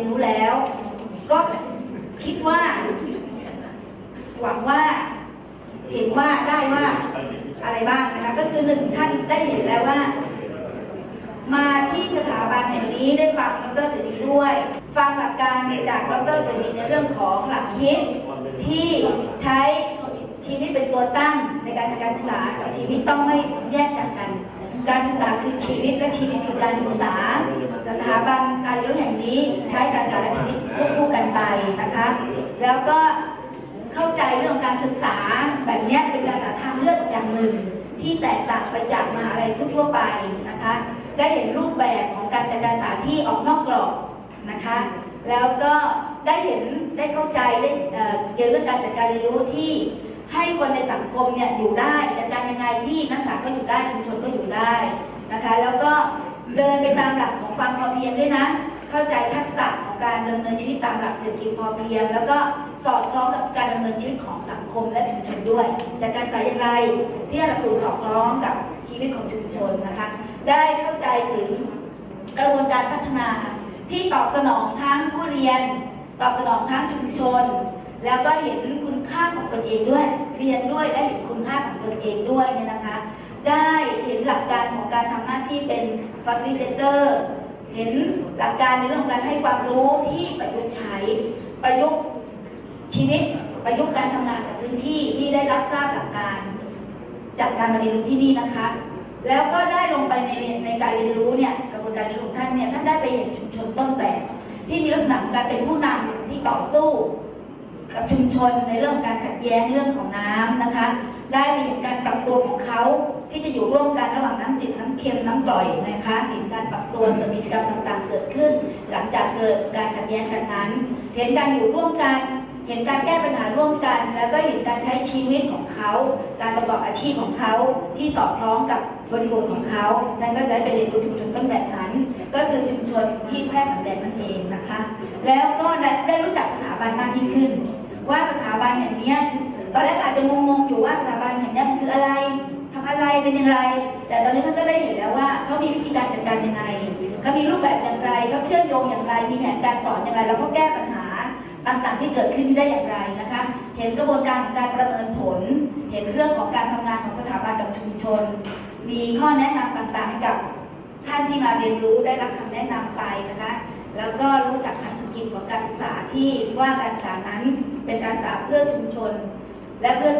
นรู้แล้ว ก็คิดว่า หวังว่า เห็นว่าได้ว่าอะไรบ้างนะคะ ก็คือหนึ่งท่านได้เห็นแล้วว่า มาที่สถาบันแห่งนี้ได้ฟังดรเสรีด้วย ฟังหลักการจากดรเสรีในเรื่องของหลักคิดที่ใช้ชีวิตเป็นตัวตั้งในการจัดการศึกษากับชีวิตต้องไม่แยกจากกัน การศึกษาคือชีวิตและชีวิตคือการศึกษาส แล้วก็เข้าใจเรื่องการศึกษาแบบนี้เป็นการศึกษาทางเลือกอย่างหนึ่ง ที่แตกต่างไปจากมหาลัยทั่วไปนะคะ ได้เห็นรูปแบบของการจัดการศึกษาที่ออกนอกกรอบนะคะ แล้วก็ได้เห็นได้เข้าใจได้เกี่ยวเรื่องการจัดการเรียนรู้ที่ให้คนในสังคมเนี่ยอยู่ได้จัดการยังไงที่นักศึกษาก็อยู่ได้ชุมชนก็อยู่ได้นะคะ แล้วก็เดินไปตามหลักของความพอเพียงด้วยนะ เข้าใจทักษะของการดำเนินชีวิตตามหลักเศรษฐกิจพอเพียง แล้วก็สอดคล้องกับการดำเนินชีวิตของสังคมและชุมชนด้วยจากการศึกษาอย่างไรที่หลักสูตรสอดคล้องกับชีวิตของชุมชนนะคะ ได้เข้าใจถึงกระบวนการพัฒนาที่ตอบสนองทั้งผู้เรียน ตอบสนองทั้งชุมชน แล้วก็เห็นคุณค่าของตนเองด้วย เรียนด้วยได้เห็นคุณค่าของตนเองด้วยเนี่ยนะคะ ได้เห็นหลักการของการทำหน้าที่เป็น facilitator เห็นหลักการในเรื่องการให้ความรู้ที่ประยุกต์ใช้ประยุกต์ชีวิตประยุกต์การทำงานกับพื้นที่ที่ได้รับทราบหลักการ จากการมาเรียนรู้ที่นี่นะคะ แล้วก็ได้ลงไปในในการเรียนรู้เนี่ยกระบวนการเรียนรู้ท่านเนี่ยท่านได้ไปเห็นชุมชนต้นแบบ ที่มีลักษณะของการเป็นผู้นำที่ต่อสู้ กับชุมชนในเรื่องของการขัดแย้งเรื่องของน้ำนะคะ ได้ไปเห็นการปรับตัวของเขาที่จะอยู่ร่วมกันระหว่างน้ำจืดน้ำเค็มน้ำกร่อยนะคะเห็นการปรับตัวเกิดกิจกรรมต่างๆ เกิดขึ้น หลังจากเกิดการขัดแย้งกันนั้น เห็นการอยู่ร่วมกัน เห็นการแก้ปัญหาร่วมกัน แล้วก็เห็นการใช้ชีวิตของเขา การประกอบอาชีพของเขาที่สอดคล้องกับบริบทของเขานั่นก็ได้ไปเรียนรู้ชุมชนต้นแบบนั้น ก็คือชุมชนที่แพร่ต่างแดนนั่นเองนะคะ แล้วก็ได้รู้จักสถาบันมากยิ่งขึ้น ว่าสถาบันแห่งนี้คือ ตอนแรกอาจจะงงๆอยู่ว่าสถาบันแห่งนี้คืออะไรทำอะไรเป็นอย่างไร แต่ตอนนี้ท่านก็ได้เห็นแล้วว่าเขามีวิธีการจัดการยังไงเขามีรูปแบบอย่างไรเขาเชื่อมโยงอย่างไร มีแผนการสอนอย่างไร แล้วก็แก้ปัญหาต่างๆ ที่เกิดขึ้นได้อย่างไรนะคะ เห็นกระบวนการของการประเมินผล เห็นเรื่องของการทำงานของสถาบันกับชุมชน มีข้อแนะนำต่างๆให้กับท่านที่มาเรียนรู้ได้รับคำแนะนำไปนะคะ แล้วก็รู้จักพันธุกิจของการศึกษาที่ว่าการศึกษานั้นเป็นการศึกษาเพื่อชุมชน และเพื่อ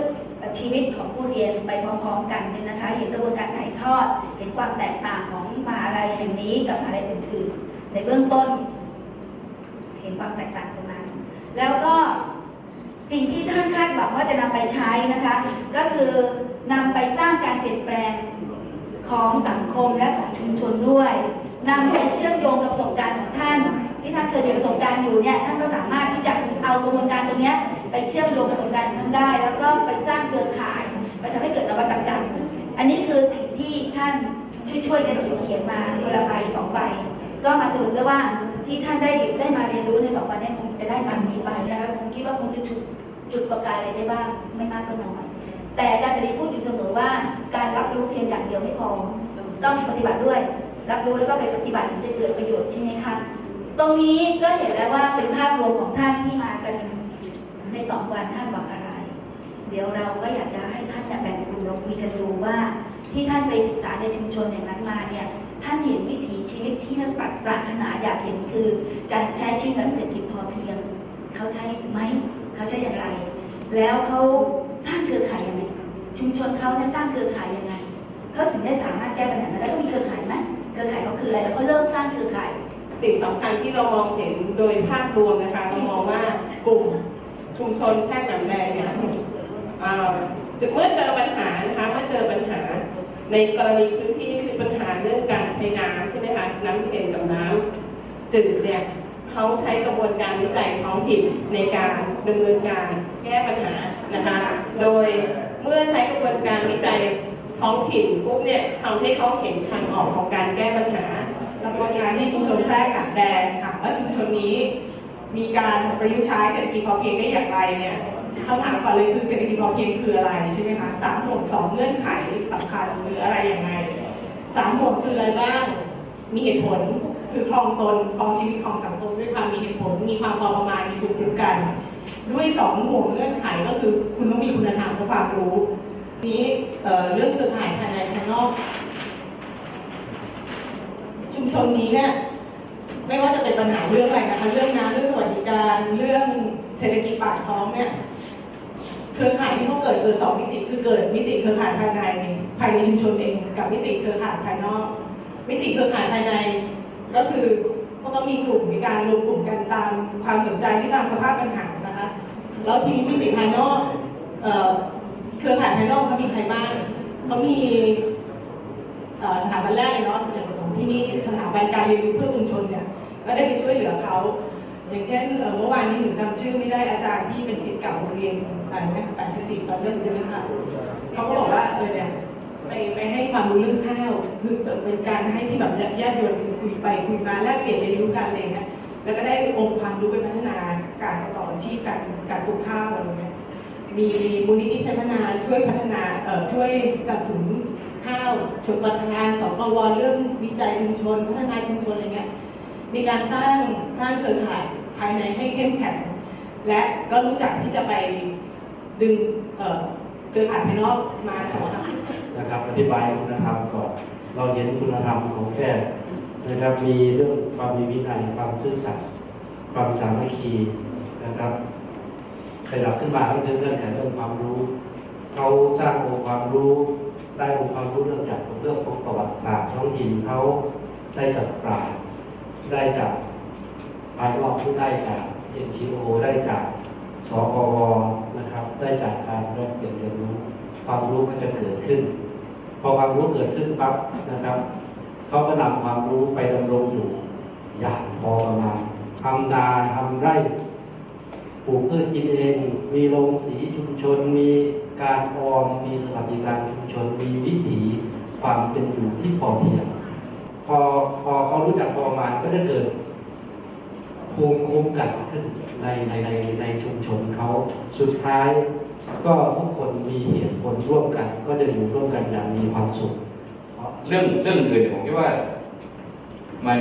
ชีวิตของผู้เรียนไปพร้อมๆกันเนี่ยนะคะ เห็นกระบวนการถ่ายทอด เห็นความแตกต่างของมหาลัยแห่งนี้กับมหาลัยอื่นๆ ในเบื้องต้น เห็นความแตกต่างตรงนั้น แล้วก็สิ่งที่ท่านคาดหวังว่าจะนำไปใช้นะคะ ก็คือนำไปสร้างการเปลี่ยนแปลงของสังคมและของชุมชนด้วยนำไปเชื่อมโยงกับประสบการณ์ของท่าน ที่ท่านเคยมีประสบการณ์อยู่เนี่ยท่านก็สามารถ เอากระบวนการตรงนี้ไปเชื่อมโยงประสบการณ์ท่านได้ แล้วก็ไปสร้างเครือข่ายไปทำให้เกิดนวัตกรรม อันนี้คือสิ่งที่ท่านช่วยๆกันเขียนมาคนละใบสองใบก็มาสรุปได้ว่าที่ท่านได้ได้มาเรียนรู้ในสองวันนี้คงจะได้ทำนี้ไปนะคะคงคิดว่าคงจะจุดจุดประกายอะไรได้บ้างไม่มากก็น้อยแต่อาจารย์จะได้พูดอยู่เสมอว่าการรับรู้เพียงอย่างเดียวไม่พอต้องปฏิบัติด้วย รับรู้แล้วก็ไปปฏิบัติถึงจะเกิดประโยชน์ ตรงนี้ก็เห็นแล้วว่าเป็นภาพรวมของท่านที่มากันในสองวันท่านหวังอะไร เดี๋ยวเราก็อยากจะให้ท่านแบ่งกลุ่มเราคุยกันดูว่า ที่ท่านไปศึกษาในชุมชนอย่างนั้นมาเนี่ยท่านเห็นวิถีชีวิตที่ท่านปรารถนาอยากเห็นคือ การใช้ชีวิตแบบเศรษฐกิจพอเพียงเขาใช้ไหมเขาใช้อย่างไร แล้วเขาสร้างเครือข่ายยังไงชุมชนเขาเนี่ยสร้างเครือข่ายยังไงเขาถึงได้สามารถแก้ปัญหานั้แล้วก็มีเครือข่ายไหมเครือข่ายเขาคืออะไรแล้วเขาเริ่ม สิ่งสำคัญที่เรามองเห็นโดยภาพรวมนะคะเรามองว่ากลุ่มชุมชนแพร่หนำแดงเนี่ยเอ่อจะเมื่อเจอปัญหานะคะเมื่อเจอปัญหา ในกรณีพื้นที่คือปัญหาเรื่องการใช้น้ำใช่ไหมคะน้ำเค็มกับน้ำจืดเนี่ยเขาใช้กระบวนการวิจัยท้องถิ่นในการดำเนินการแก้ปัญหานะคะโดยเมื่อใช้กระบวนการวิจัยท้องถิ่นปุ๊บเนี่ยทำให้เขาเห็นทางออกของการแก้ปัญหา กระบวนการที่ชุมชนแพร่กัดแดงค่ะว่าชุมชนนี้ มีการประยุกต์ใช้เศรษฐกิจพอเพียงได้อย่างไรเนี่ยคำถามก่อนเลยคือเศรษฐกิจพอเพียงคืออะไรใช่ไหมคะสามห่วงสองเงื่อนไขสำคัญหรืออะไรยังไงสามห่วงคืออะไรบ้าง มีเหตุผลคือครองตนครองชีวิตของสังคมด้วยความมีเหตุผล มีความพอประมาณมีภูมิคุ้มกัน ด้วยสองห่วงเงื่อนไขก็คือ คุณต้องมีคุณธรรมและความรู้ นี้เอ่เรื่องเครือข่ายภายในภายนอก ชุมชนนี้เนี่ยไม่ว่าจะเป็นปัญหาเรื่องอะไรนะคะเรื่องน้ำเรื่องสวัสดิการ เรื่องเศรษฐกิจปากท้องเนี่ยเครือข่ายที่เขาเกิดเกิดสองมิติคือเกิดมิติเครือข่ายภายในภายในชุมชนเองกับมิติเครือข่ายภายนอก มิติเครือข่ายภายใน ก็คือพวกเขามีกลุ่มมีการรวมกลุ่มกันตามความสนใจที่ตามสภาพปัญหานะคะแล้วทีนี้มิติภายนอกเอ่อเครือข่ายภายนอกเขามีใครบ้างเขามีสถาบันแรกเลยเนาะอย่าง ที่นี่สถาบันการเรียนรู้เพื่อชุมชนเนี่ยก็ได้ไปช่วยเหลือเขา อย่างเช่นเมื่อวานนี้หนูจำชื่อไม่ได้อาจารย์ที่เป็นศิษย์เก่าโรงเรียนอะไรนะคะแปดสิบสี่ตอนเริ่มใช่ไหมคะเขาก็บอกว่าเออเนี่ยไปไปให้ความรู้เรื่องข้าวคือเป็นการให้ที่แบบแยกโยนคือคุยไปคุยมาแลกเปลี่ยนเรียนรู้กันอะไรอย่างเงี้ยแล้วก็ได้องค์ความรู้ไปพัฒนาการประกอบอาชีพการการปลูกข้าวอะไรเงี้ยมีมูลนิธิชัยพัฒนาช่วยพัฒนาเอ่อช่วยสนับสนุน ข้าวชนประทานสอกวเรื่องวิจัยชุมชน พัฒนาชุมชนอะไรเงี้ยมีการสร้างสร้างเครือข่ายภายในให้เข้มแข็ง และก็รู้จักที่จะไปดึงเครือข่ายภายนอกมาสอนนะครับอธิบายคุณธรรมก่อนเราเห็นคุณธรรมของแพทย์นะครับมีเรื่องความมีวินัยความซื่อสัตย์ความสามัคคีนะครับขยับขึ้นมาก็คือเรื่องแข่งเรื่องความรู้ เขาสร้างองค์ความรู้ ได้องค์ความรู้เรื่องจากเรื่องของประวัติศาสตร์ท้องถิ่นเขาได้จากปราชญ์ได้จากภายนอกที่ได้จาก NGO ได้จากสกวนะครับ ได้จากการแลกเปลี่ยนเรียนรู้ความรู้ก็จะเกิดขึ้น พอความรู้เกิดขึ้นปั๊บนะครับเขาก็นำความรู้ไปดำรงอยู่อย่างพอประมาณทำนาทำไร่ปลูกพืชกินเอง มีโรงสีชุมชนมี การออมมีสวัสดิการชุมชนมีวิถีความเป็นอยู่ที่พอเพียงพอพอเขารู้จักพอประมาณก็จะเกิดภูมิคุ้มกันขึ้นในในในในชุมชนเขาสุดท้ายก็ทุกคนมีเหตุผลร่วมกัน ก็จะอยู่ร่วมกันอย่างมีความสุข เรื่องเรื่องอื่นผมคิดว่ามัน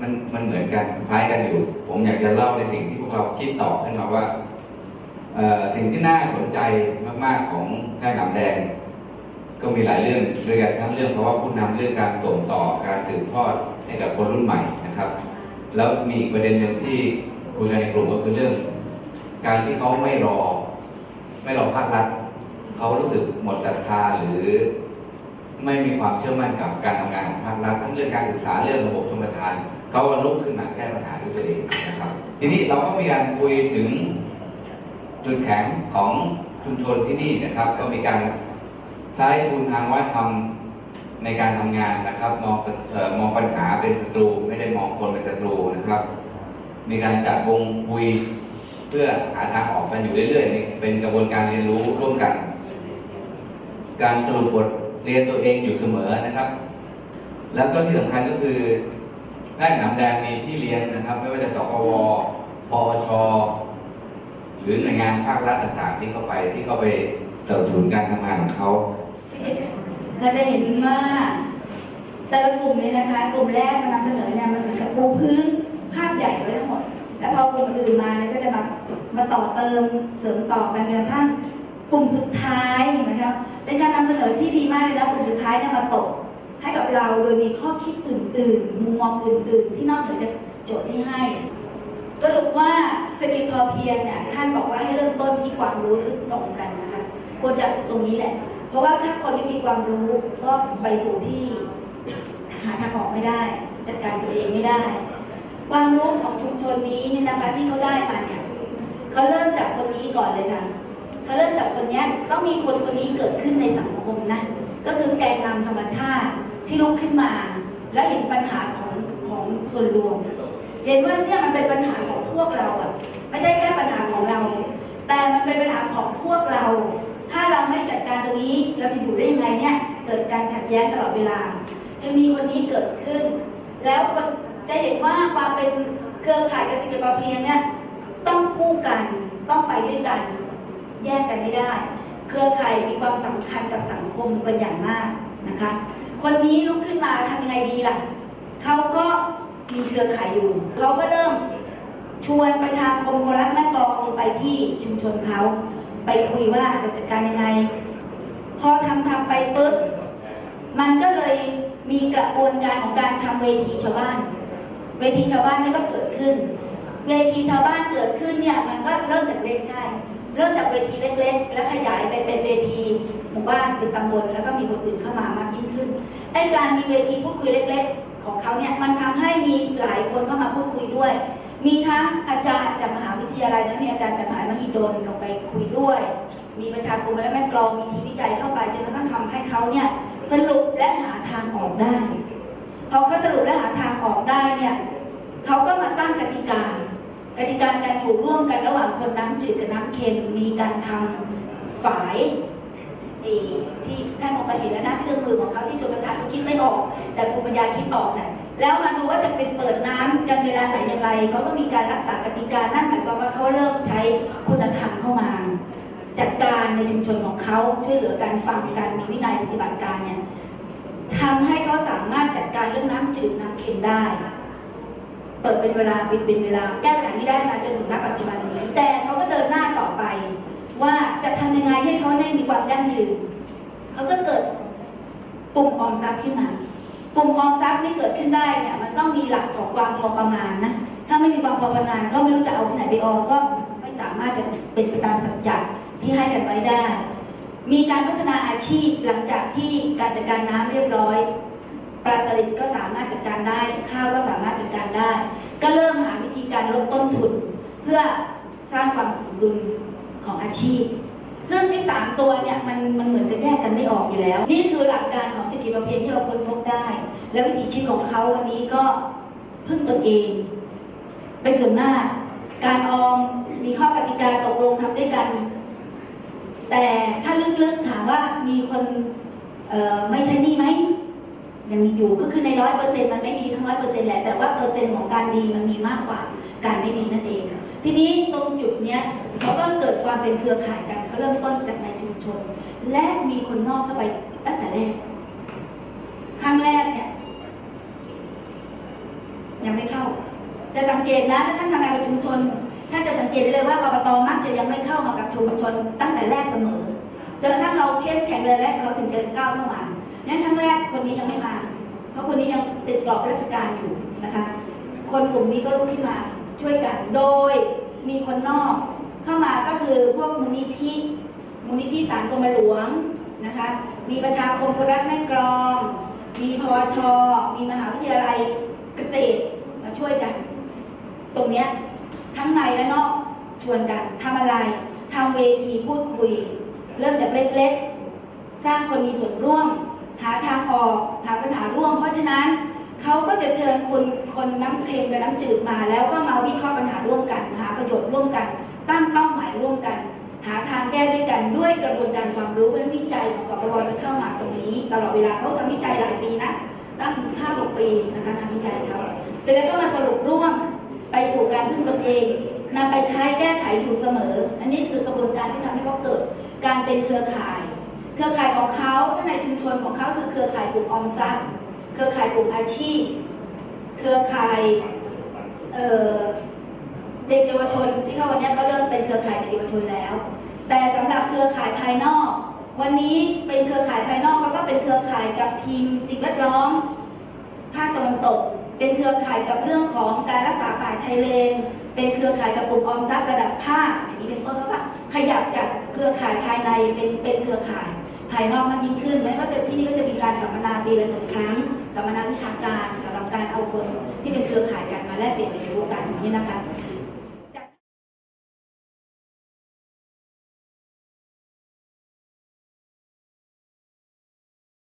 มันมันเหมือนกันคล้ายกันอยู่ ผมอยากจะเล่าในสิ่งที่พวกเราคิดต่อขึ้นมาว่า สิ่งที่น่าสนใจมาก ๆ ของแพทย์หนำแดง ก็มีหลายเรื่องด้วยกันทั้งเรื่องเพราะว่าผู้นำเรื่องการส่งต่อการสืบทอดให้กับคนรุ่นใหม่นะครับ แล้วมีอีกประเด็นหนึ่งที่คุยกันในกลุ่มก็คือเรื่อง การที่เขาไม่รอ ไม่รอภาครัฐเขารู้สึกหมดศรัทธาหรือไม่มีความเชื่อมั่นกับการทำงานของภาครัฐทั้งเรื่องการศึกษาเรื่องระบบชมประทานเขาก็ลุกขึ้นมาแก้ปัญหาด้วยตัวเองนะครับ ทีนี้เราก็มีการคุยถึง จุดแข็งของชุมชนที่นี่นะครับ ก็มีการใช้ทุนทางวัฒนธรรมในการทำงานนะครับ มองออมองปัญหาเป็นศัตรูไม่ได้มองคนเป็นศัตรูนะครับ มีการจัดวงคุยเพื่อหาทางออกกันอยู่เรื่อยๆเป็นกระบวนการเรียนรู้ร่วมกัน การสรุปบทเรียนตัวเองอยู่เสมอนะครับ แล้วก็ที่สำคัญก็คือแพทย์หนำแดงมีพี่เลี้ยงนะครับ ไม่ว่าจะสกวปอช หรือหน่วยงานภาครัฐต่างๆที่เข้าไปที่เข้าไปสนับสนุนการทำงานของเขาเราจะเห็นว่าแต่ละกลุ่มเนี่ยนะคะ กลุ่มแรกมานำเสนอเนี่ยมันเหมือนกับปูพื้นภาพใหญ่ไว้ทั้งหมด แล้วพอกลุ่มอื่นมาเนี่ยก็จะมามาต่อเติมเสริมต่อกันจนกระทั่งกลุ่มสุดท้ายนะคะเป็นการนำเสนอที่ดีมากเลยนะกลุ่มสุดท้ายเนี่ยมาตกให้กับเราโดยมีข้อคิดอื่นๆมุมมองอื่นๆ ที่นอกเหนือจากโจทย์ที่ให้สรุปว่า สกิลพอเพียงเนี่ยท่านบอกว่าให้เริ่มต้นที่ความรู้ซึ่งตรงกันนะคะควรจะตรงนี้แหละ เพราะว่าถ้าคนไม่มีความรู้ก็ไปสู่ที่หาทางออกไม่ได้ จัดการตัวเองไม่ได้ ความรู้ของชุมชนนี้เนี่ยนะคะที่เขาได้มาเนี่ยเขาเริ่มจากคนนี้ก่อนเลยค่ะเขาเริ่มจากคนนี้ต้องมีคนคนนี้เกิดขึ้นในสังคมนะก็คือแกนนำธรรมชาติที่ลุกขึ้นมา และเห็นปัญหาของของส่วนรวม เห็นว่าเนี่ยมันเป็นปัญหาของ พวกเราอะไม่ใช่แค่ปัญหาของเรา แต่มันเป็นปัญหาของพวกเรา ถ้าเราไม่จัดการตรงนี้เราจะอยู่ได้ยังไงเนี่ยเกิดการขัดแย้งตลอดเวลาจึงมีคนนี้เกิดขึ้น แล้วคนจะเห็นว่าความเป็นเครือข่ายเกษตรกรเพียงเนี่ยต้องคู่กันต้องไปด้วยกัน แยกกันไม่ได้ เครือข่ายมีความสำคัญกับสังคมเป็นอย่างมากนะคะ คนนี้ลุกขึ้นมาทำยังไงดีล่ะเขาก็มีเครือข่ายอยู่ เขาก็เริ่ม ชวนประชาคมคนรักแม่กลองลงไปที่ชุมชนเขาไปคุยว่าจะจัดการยังไง พอทำทำไปปุ๊บมันก็เลยมีกระบวนการของการทำเวทีชาวบ้าน เวทีชาวบ้านนี่ก็เกิดขึ้น เวทีชาวบ้านเกิดขึ้นเนี่ยมันก็เริ่มจากเล็กใช่เริ่มจากเวทีเล็ก ๆ แล้วขยายไปเป็นเวทีหมู่บ้านเป็นตำบลแล้วก็มีคนอื่นเข้ามามากยิ่งขึ้นไอ้การมีเวทีพูดคุยเล็ก ๆ ของเขาเนี่ยมันทำให้มีหลายคนเข้ามาพูดคุยด้วย มีทั้งอาจารย์จากมหาวิทยาลัยและมีอาจารย์จากมหาวิทยาลัยมหิดลลงไปคุยด้วย มีประชาคมและแม่กลองมีทีมวิจัยเข้าไปจนกระทั่งทำให้เขาเนี่ยสรุปและหาทางออกได้พอเขาสรุปและหาทางออกได้เนี่ยเขาก็มาตั้งกติกากติกาการอยู่ร่วมกันระหว่างคนน้ำจืดกับน้ำเค็มมีการทำฝายที่ท่านมองไปเห็นแล้วนะเครื่องมือของเขาที่ชมประทานเขาคิดไม่ออก แต่ภูมิปัญญาคิดออกน่ะ แล้วมาดูว่าจะเป็นเปิดน้ำกันเวลาไหนอย่างไรเขาก็มีการรักษากติกานั่นหมายความว่าเขาเริ่มใช้คุณธรรมเข้ามา จัดการในชุมชนของเขาช่วยเหลือการฟังการมีวินัยปฏิบัติการเนี่ยทำให้เขาสามารถจัดการเรื่องน้ำจืดน้ำเค็มได้ เปิดเป็นเวลาปิดเป็นเวลาแก้ปัญหานี้ได้มาจนถึงณปัจจุบันนี้ แต่เขาก็เดินหน้าต่อไป ว่าจะทำยังไงให้เขาได้มีความยั่งยืนเขาก็เกิดกลุ่มออมทรัพย์ขึ้นมา กลุ่มออมทรัพย์ที่เกิดขึ้นได้เนี่ยมันต้องมีหลักของความพอประมาณนะถ้าไม่มีความพอประมาณก็ไม่รู้จะเอาที่ไหนไปออมก็ไม่สามารถจะเป็นไปตามสัจจะที่ให้กันไว้ได้ มีการพัฒนาอาชีพหลังจากที่การจัดการน้ำเรียบร้อยปลาสลิดก็สามารถจัดการได้ข้าวก็สามารถจัดการได้ ก็เริ่มหาวิธีการลดต้นทุน เพื่อสร้างความสมดุลของอาชีพ ซึ่งที่สามตัวเนี่ยมันมันเหมือนกับแยกกันไม่ออกอยู่แล้ว นี่คือหลักการของ สิทธิประเพณที่เราค้นพบได้ และวิถีชีวิตของเขาวันนี้ก็พึ่งตนเอง เป็นส่วนหน้าก การออมมีข้อกติกาตกลงทำด้วยกัน แต่ถ้าลึกๆถามว่ามีคนไม่ใช่นี่ไหมยังมีอยู่ก็คือในร้อยเปอร์เซ็นต์มันไม่ดีทั้งร้อยเปอร์เซ็นต์แหละแต่ว่าเปอร์เซ็นต์ของการดีมันมีมากกว่าการไม่ดีนั่นเอง ทีนี้ตรงจุดเนี้ยเขาก็เกิดความเป็นเครือข่ายกันเขาเริ่มต้นจากในชุมชน และมีคนนอกเข้าไปตั้งแต่แรก ครั้งแรกเนี่ยยังไม่เข้า จะสังเกตนะถ้าท่านทำงานกับชุมชนท่านจะสังเกตได้เลยว่าอบตมักจะยังไม่เข้ามากับชุมชนตั้งแต่แรกเสมอจนกระทั่งเราเข้มแข็งเลยแรกเขาถึงจะก้าวเข้ามานั้นครั้งแรกคนนี้ยังไม่มา เพราะคนนี้ยังติดกรอบราชการอยู่นะคะ คนกลุ่มนี้ก็ลุกขึ้นมาช่วยกันโดยมีคนนอกเข้ามาก็คือพวกมูลนิธิมูลนิธิสารกรมหลวงนะคะ มีประชาคมคนรักแม่กรอง มีพวช มีมหาวิทยาลัยเกษตรมาช่วยกัน ตรงเนี้ยทั้งในและนอกชวนกันทำอะไรทำเวทีพูดคุย เริ่มจากเล็กๆ สร้างคนมีส่วนร่วม หาทางออกหาปัญหาร่วม เพราะฉะนั้นเขาก็จะเชิญคนคนน้ำเค็มกับน้ำจืดมา แล้วก็มาวิเคราะห์ปัญหาร่วมกัน หาประโยชน์ร่วมกัน ตั้งเป้าหมายร่วมกัน หาทางแก้ด้วยกันด้วยกระบวนการความรู้เป็นวิจัยของสปวจะเข้ามาตรงนี้ ตลอดเวลาเขาทำวิจัยหลายปีนะตั้งห้าหกปีนะคะงานวิจัยเขาแต่แล้วก็มาสรุปร่วมไปสู่การพึ่งตนเองนำไปใช้แก้ไขอยู่เสมอ อันนี้คือกระบวนการที่ทำให้เขาเกิด การเป็นเครือข่าย เครือข่ายของเขาถ้านในชุมชนของเขาคือเครือข่ายกลุ่มออมทรัพย์เครือข่ายกลุ่มอาชีพ เครือข่ายเอ่อ เด็กเยาวชนที่เขาวันนี้เขาเริ่มเป็นเครือข่ายเด็กเยาวชนแล้ว แต่สำหรับเครือข่ายภายนอก วันนี้เป็นเครือข่ายภายนอกเขาก็เป็นเครือข่ายกับทีมสิ่งแวดล้อมภาคตะวันตก เป็นเครือข่ายกับเรื่องของการรักษาป่าชายเลน เป็นเครือข่ายกับกลุ่มออมทรัพย์ระดับภาคอย่างนี้เป็นต้นแล้วก็ขยับจากเครือข่ายภายในเป็นเป็นเครือข่ายภายนอกมากยิ่งขึ้นแล้วก็จะที่นี่ก็จะมีการสัมมนาปีละหนึ่งครั้งสัมมนาวิชาการสำหรับการเอาคนที่เป็นเครือข่ายกันมาแลกเปลี่ยนเรียนรู้กันอย่างนี้นะคะ